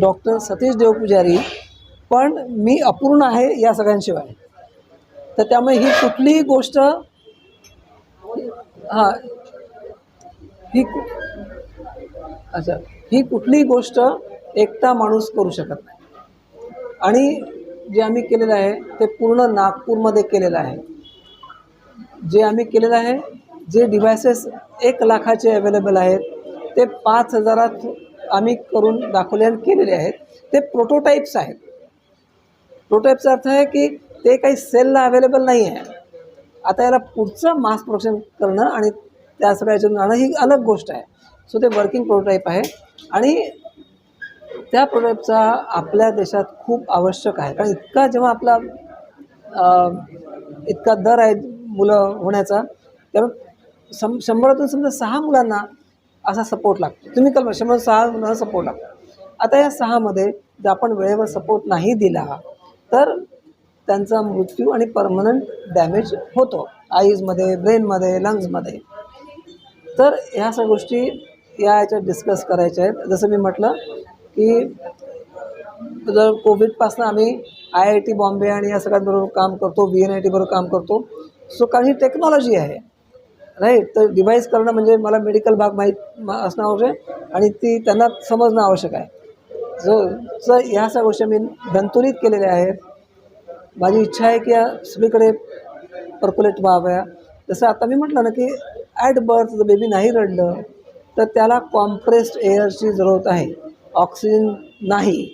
Doctor Satish Deopujari पण मी अपूर्ण आहे या सगळ्यांशिवाय. तर त्यामुळे ही कुठलीही गोष्ट हां ही कु- अच्छा ही कुठलीही गोष्ट एकटा माणूस करू शकत नाही. आणि जे आम्ही केलेलं आहे ते पूर्ण नागपूरमध्ये केलेलं आहे. जे आम्ही केलेलं आहे जे डिव्हायसेस एक लाखाचे अवेलेबल आहेत ते पाच हजारात आम्ही करून दाखवले आणि केलेले आहेत. ते प्रोटोटाईप्स आहेत. प्रोटोटाईपचा अर्थ आहे की ते काही सेलला अवेलेबल नाही आहे. आता याला पुढचं मास प्रोडक्शन करणं आणि त्या सगळ्या याच्यातून आणणं ही अलग गोष्ट आहे. सो ते वर्किंग प्रोटोटाईप आहे. आणि त्या प्रोडक्टचा आपल्या देशात खूप आवश्यक आहे. कारण इतका जेव्हा आपला इतका दर आहे मुलं होण्याचा त्यामुळे शं शंभरातून समजा सहा मुलांना असा सपोर्ट लागतो. तुम्ही कल्पना शंभर सहा न सपोर्ट लागतो. आता या सहामध्ये जर आपण वेळेवर सपोर्ट नाही दिला तर त्यांचा मृत्यू आणि परमनंट डॅमेज होतो. आईजमध्ये ब्रेनमध्ये लंग्समध्ये तर ह्या सगळ्या गोष्टी या याच्यात डिस्कस करायच्या आहेत. जसं मी म्हटलं की जर कोविडपासून आम्ही आय आय टी बॉम्बे आणि या सगळ्यांबरोबर काम करतो बी एन आय टीबरोबर काम करतो. सो कारण ही टेक्नॉलॉजी आहे. नाही तर डिव्हाइस करणं म्हणजे मला मेडिकल भाग माहीत असणं आवश्यक आहे आणि ती त्यांना समजणं आवश्यक आहे. जो सर ह्या सगळ्या गोष्टी मी धंतुलीत केलेल्या आहेत. माझी इच्छा आहे की या सगळीकडे पर्क्युलेट व्हाव्या. जसं आता मी म्हटलं ना की ॲट बर्थ जर बेबी नाही रडलं तर त्याला कॉम्प्रेस्ड एअरची जरूरत आहे. ऑक्सिजन नाही.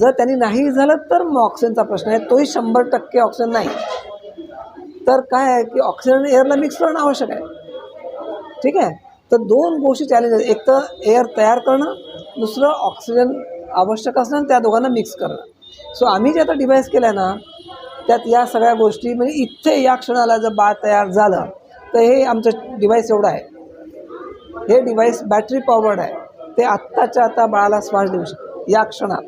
जर त्यांनी नाही झालं तर मग ऑक्सिजनचा प्रश्न आहे. तोही शंभर टक्के ऑक्सिजन नाही. तर काय आहे की ऑक्सिजन एअरला मिक्स करणं आवश्यक आहे. ठीक आहे? तर दोन गोष्टी चॅलेंज आहेत. एक तर एअर तयार करणं दुसरं ऑक्सिजन आवश्यक असणं आणि त्या दोघांना मिक्स करणं. सो आम्ही जे आता डिव्हाइस केलं आहे ना त्यात या सगळ्या गोष्टी म्हणजे इथे या क्षणाला जर बाळ तयार झालं तर हे आमचं डिव्हाइस एवढं आहे. हे डिव्हाइस बॅटरी पॉवर्ड आहे. ते आत्ताच्या आता बाळाला श्वास देऊ शकतं. या क्षणात.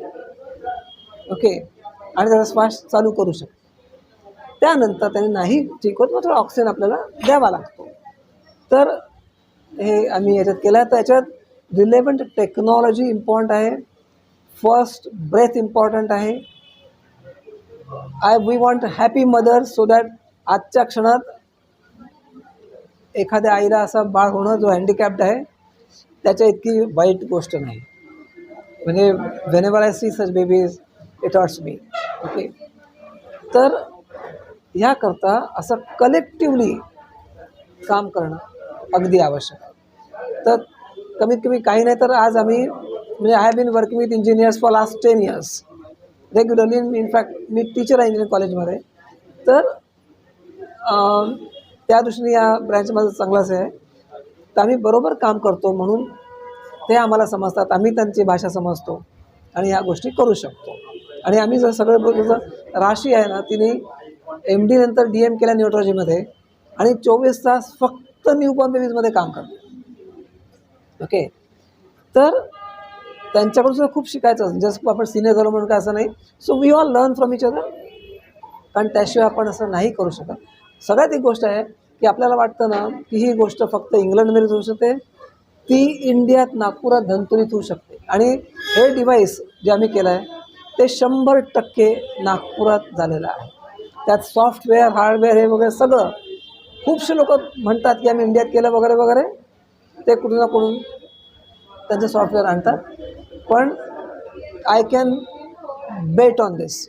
ओके आणि त्याचा श्वास चालू करू शकतो. त्यानंतर त्याने नाही ठीक होत मग थोडा ऑक्सिजन आपल्याला द्यावा लागतो. तर हे आम्ही याच्यात केलं आहे. तर याच्यात रिलेवंट टेक्नॉलॉजी इम्पॉर्टंट आहे. फर्स्ट ब्रेथ इम्पॉर्टंट आहे. I we want happy mother so that आजच्या क्षणात एखाद्या आईला असा बाळ होणं जो हँडिकॅप्ड आहे त्याच्या इतकी वाईट गोष्ट नाही. म्हणजे whenever I see such babies it hurts me okay तर ह्याकरता असं कलेक्टिवली काम करणं अगदी आवश्यक. आहे तर कमीत कमी काही नाही तर आज आम्ही म्हणजे I have been working with engineers for last ten years regularly in fact me teacher आहे इंजिनिअरिंग कॉलेजमध्ये तर त्या दृष्टीने या ब्रँच माझं चांगलाच आहे. तर आम्ही बरोबर काम करतो म्हणून ते आम्हाला समजतात. आम्ही त्यांची भाषा समजतो आणि या गोष्टी करू शकतो. आणि आम्ही जर सगळं बघितलं राशी आहे ना तिने एम डी नंतर डी एम केल्या न्यूट्रॉलॉजीमध्ये आणि चोवीस तास फक्त न्यूबॉर्न बेबीजमध्ये काम करतो. ओके? तर त्यांच्याकडून सुद्धा खूप शिकायचं असतं. जसं आपण सिनियर झालो म्हणून काय असं नाही. So we all learn from each other कारण त्याशिवाय आपण असं नाही करू शकत. सगळ्यात एक गोष्ट आहे की आपल्याला वाटतं ना की ही गोष्ट फक्त इंग्लंडमध्येच होऊ शकते. ती इंडियात नागपुरात धंतुरीत होऊ शकते. आणि हे डिव्हाइस जे आम्ही केलं आहे ते शंभर टक्के नागपुरात झालेलं आहे. त्यात सॉफ्टवेअर हार्डवेअर हे वगैरे सगळं खूपशे लोक म्हणतात की आम्ही इंडियात केलं वगैरे वगैरे. ते कुठून ना कुठून त्यांचं सॉफ्टवेअर आणतात. पण I can bet on this